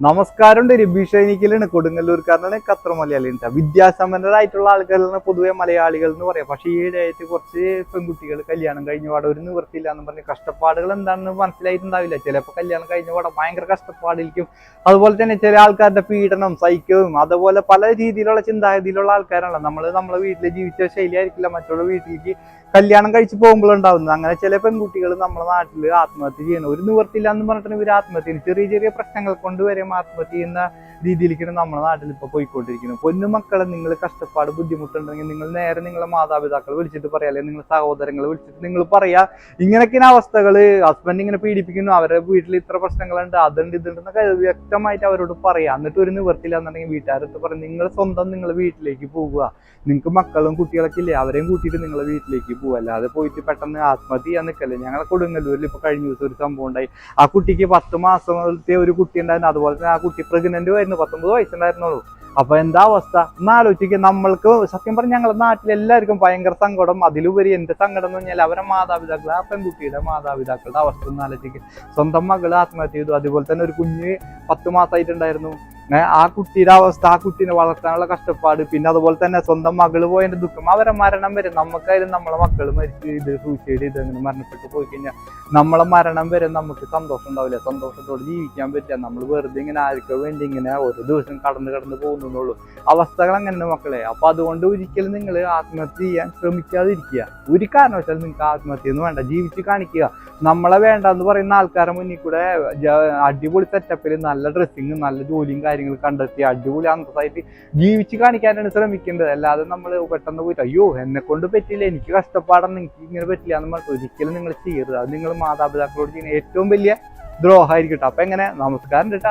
നമസ്കാരം രബീഷൈനിക്കലാണ് കൊടുങ്ങല്ലൂർക്കാരനാണ് ഖത്തർ മലയാളി ഉണ്ട് വിദ്യാസമ്പന്നരായിട്ടുള്ള ആൾക്കാരാണ് പൊതുവെ മലയാളികൾ എന്ന് പറയാം. പക്ഷേ ഈ ഇടയായിട്ട് കുറച്ച് പെൺകുട്ടികൾ കല്യാണം കഴിഞ്ഞ. പാടെ ഒരു നിവൃത്തിയില്ല എന്ന് പറഞ്ഞ് കഷ്ടപ്പാടുകൾ എന്താണെന്ന് മനസ്സിലായിട്ടുണ്ടാവില്ല. ചിലപ്പോൾ കല്യാണം കഴിഞ്ഞ പാടെ ഭയങ്കര കഷ്ടപ്പാടിരിക്കും. അതുപോലെ തന്നെ ചില ആൾക്കാരുടെ പീഡനം സഹിക്കവും അതുപോലെ പല രീതിയിലുള്ള ചിന്താഗതിയിലുള്ള ആൾക്കാരാണ് നമ്മൾ നമ്മളെ വീട്ടിൽ ജീവിച്ച ശൈലി ആയിരിക്കില്ല മറ്റുള്ള വീട്ടിലേക്ക് കല്യാണം കഴിച്ച് പോകുമ്പോഴുണ്ടാവുന്നത് അങ്ങനെ ചില പെൺകുട്ടികൾ നമ്മുടെ നാട്ടിൽ ആത്മഹത്യ ചെയ്യണം ഒരു നിവൃത്തിയില്ല എന്ന് പറഞ്ഞിട്ട് ഇവർ ആത്മഹത്യ ചെറിയ ചെറിയ പ്രശ്നങ്ങൾ കൊണ്ട് വരെ ആത്മഹത്യ ചെയ്യുന്ന രീതിയിലേക്കാണ് നമ്മുടെ നാട്ടിൽ ഇപ്പോൾ പോയിക്കൊണ്ടിരിക്കുന്നത് പൊന്നു മക്കളെ നിങ്ങൾ കഷ്ടപ്പാട് ബുദ്ധിമുട്ടുണ്ടെങ്കിൽ നിങ്ങൾ നേരെ നിങ്ങളെ മാതാപിതാക്കളെ വിളിച്ചിട്ട് പറയാ. അല്ലെങ്കിൽ നിങ്ങളെ സഹോദരങ്ങളെ വിളിച്ചിട്ട് നിങ്ങൾ പറയാ ഇങ്ങനെയൊക്കെയാണ് അവസ്ഥകൾ. ഹസ്ബൻഡ് ഇങ്ങനെ പീഡിപ്പിക്കുന്നു അവരുടെ വീട്ടിൽ ഇത്ര പ്രശ്നങ്ങളുണ്ട് അതുണ്ട് ഇതുണ്ട് എന്നൊക്കെ വ്യക്തമായിട്ട് അവരോട് പറയാം. എന്നിട്ട് ഒരു നിവർത്തില്ല എന്നുണ്ടെങ്കിൽ വീട്ടുകാരടുത്ത് പറയും നിങ്ങൾ സ്വന്തം നിങ്ങളെ വീട്ടിലേക്ക് പോകുക നിങ്ങൾക്ക് മക്കളും കുട്ടികളൊക്കെ ഇല്ലേ? അവരെയും കൂട്ടിയിട്ട് നിങ്ങളെ വീട്ടിലേക്ക് പോകുക അല്ലാതെ പോയിട്ട് പെട്ടെന്ന് ആത്മഹത്യ ചെയ്യാൻ നിൽക്കല്ലേ ഞങ്ങളെ കൊടുങ്ങല്ലൂരിൽ ഇപ്പൊ കഴിഞ്ഞ ദിവസം ഒരു സംഭവം ഉണ്ടായി. ആ കുട്ടിക്ക് പത്ത് മാസത്തെ ഒരു കുട്ടി ഉണ്ടായിരുന്നു. അതുപോലെ തന്നെ ആ കുട്ടി പ്രഗ്നന്റ് ആയിരുന്നു പത്തൊമ്പത് വയസ്സുണ്ടായിരുന്നുള്ളൂ. അപ്പൊ എന്താ അവസ്ഥ? ഒന്ന് നമ്മൾക്ക് സത്യം പറഞ്ഞ ഞങ്ങളുടെ നാട്ടിൽ എല്ലാവർക്കും ഭയങ്കര സങ്കടം. അതിലുപരി എന്റെ സങ്കടം എന്ന് പറഞ്ഞാൽ അവരെ മാതാപിതാക്കൾ ആ പെൺകുട്ടിയുടെ മാതാപിതാക്കളുടെ അവസ്ഥ ഒന്ന് ആലോചിക്കുക സ്വന്തം മകൾ ആത്മഹത്യ ചെയ്തു. അതുപോലെ തന്നെ ഒരു കുഞ്ഞ് പത്ത് മാസമായിട്ടുണ്ടായിരുന്നു ആ കുട്ടിയുടെ അവസ്ഥ ആ കുട്ടീനെ വളർത്താനുള്ള കഷ്ടപ്പാട് പിന്നെ അതുപോലെ തന്നെ സ്വന്തം മകൾ പോയതിന്റെ ദുഃഖം. അവരെ മരണം വരെ നമുക്കായാലും നമ്മളെ മക്കൾ മരിച്ചു ഇത് സൂയിസൈഡ് ചെയ്ത് അങ്ങനെ മരണപ്പെട്ടു പോയി കഴിഞ്ഞാൽ നമ്മളെ മരണം വരെ നമുക്ക് സന്തോഷം ഉണ്ടാവില്ല. സന്തോഷത്തോടെ ജീവിക്കാൻ പറ്റില്ല. നമ്മൾ വെറുതെ ഇങ്ങനെ ആർക്കോ വേണ്ടി ഇങ്ങനെ ഓരോ ദിവസം കടന്നു കടന്നു പോകുന്നുള്ളൂ. അവസ്ഥകൾ അങ്ങനെ മക്കളെ. അപ്പൊ അതുകൊണ്ട് ഒരിക്കലും നിങ്ങൾ ആത്മഹത്യ ചെയ്യാൻ ശ്രമിക്കാതിരിക്കുക. ഒരു കാരണവശാലും നിങ്ങൾക്ക് ആത്മഹത്യ ഒന്നും വേണ്ട. ജീവിച്ച് കാണിക്കുക. നമ്മളെ വേണ്ട എന്ന് പറയുന്ന ആൾക്കാരെ മുന്നിൽ കൂടെ അടിപൊളി സെറ്റപ്പിൽ നല്ല ഡ്രസ്സിങ് നല്ല ജോലിയും കാര്യങ്ങളും കണ്ടെത്തി അടിപൊളി അന്തസ്സായിട്ട് ജീവിച്ച് കാണിക്കാനാണ് ശ്രമിക്കേണ്ടത്. അല്ലാതെ നമ്മൾ പെട്ടെന്ന് പോയിട്ട് അയ്യോ എന്നെ കൊണ്ട് പറ്റില്ല എനിക്ക് കഷ്ടപ്പാടാണ് എനിക്ക് ഇങ്ങനെ പറ്റില്ല എന്ന് പറഞ്ഞിട്ട് ഒരിക്കലും നിങ്ങൾ ചെയ്യരുത്. അത് നിങ്ങൾ മാതാപിതാക്കളോട് ചെയ്യുന്ന ഏറ്റവും വലിയ ദ്രോഹമായിരിക്കട്ടെ. അപ്പൊ എങ്ങനെ? നമസ്കാരം കേട്ടോ